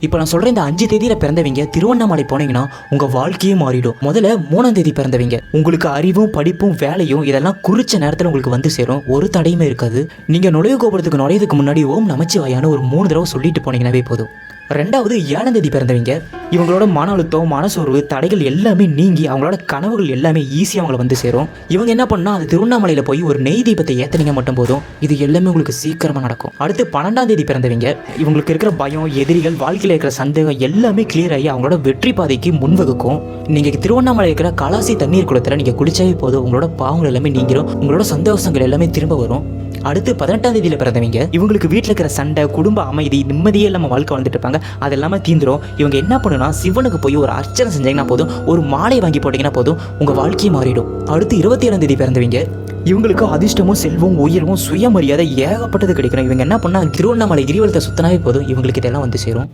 இப்போ நான் சொல்ற இந்த அஞ்சு தேதியில பிறந்தவங்க திருவண்ணாமலை போனீங்கன்னா உங்க வாழ்க்கையே மாறிடும். முதல்ல மூணாம் தேதி பிறந்தவங்க. உங்களுக்கு அறிவும் படிப்பும் வேலையும் இதெல்லாம் குறிச்ச நேரத்தில் உங்களுக்கு வந்து சேரும். ஒரு தடையுமே இருக்காது. நீங்க நுழைவு கோபுரத்துக்கு நுழையதுக்கு முன்னாடி ஓம் நமச்சிவாயான்னு ஒரு மூணு தடவை சொல்லிட்டு போனீங்கன்னாவே போதும். ரெண்டாவது ஏழாம் தேதி பிறந்தவங்க இவங்களோட மன அழுத்தம் மனசோர்வு தடைகள் எல்லாமே நீங்கி அவங்களோட கனவுகள் எல்லாமே ஈஸியாக அவங்கள வந்து சேரும். இவங்க என்ன பண்ணா அது திருவண்ணாமலையில் போய் ஒரு நெய் தீபத்தை ஏத்தனீங்க மட்டும் போதும். இது எல்லாமே உங்களுக்கு சீக்கிரமாக நடக்கும். அடுத்து பன்னெண்டாம் தேதி பிறந்தவங்க இவங்களுக்கு இருக்கிற பயம் எதிரிகள் வாழ்க்கையில் இருக்கிற சந்தேகம் எல்லாமே கிளியர் ஆகி அவங்களோட வெற்றி பாதைக்கு முன்வகுக்கும். நீங்கள் திருவண்ணாமலை இருக்கிற கலாசி தண்ணீர் குளத்தில் நீங்கள் குளிச்சாவே போதும். உங்களோட பாவங்கள் எல்லாமே நீங்கிரும். உங்களோட சந்தோஷங்கள் எல்லாமே திரும்ப வரும். அடுத்து பதினெட்டாம் தேதியில பிறந்தவங்க இவங்களுக்கு வீட்டில் இருக்கிற சண்டை குடும்ப அமைதி நிம்மதியே இல்லாமல் வாழ்க்கை வாழ்ந்துட்டு இருப்பாங்க. அது எல்லாமே தீந்துரும். இவங்க என்ன பண்ணுனா சிவனுக்கு போய் ஒரு அர்ச்சனை செஞ்சீங்கன்னா போதும் ஒரு மாலை வாங்கி போட்டீங்கன்னா போதும் உங்க வாழ்க்கையை மாறிடும். அடுத்து இருபத்தி ஏழாம் தேதி பிறந்தவங்க இவங்களுக்கு அதிர்ஷ்டமும் செல்வம் உயர்வும் சுயமரியாதை ஏகப்பட்டது கிடைக்கணும். இவங்க என்ன பண்ணா திருவண்ணாமலை கிரிவலத்தை சுத்தனாவே போதும். இவங்களுக்கு இதெல்லாம் வந்து சேரும்.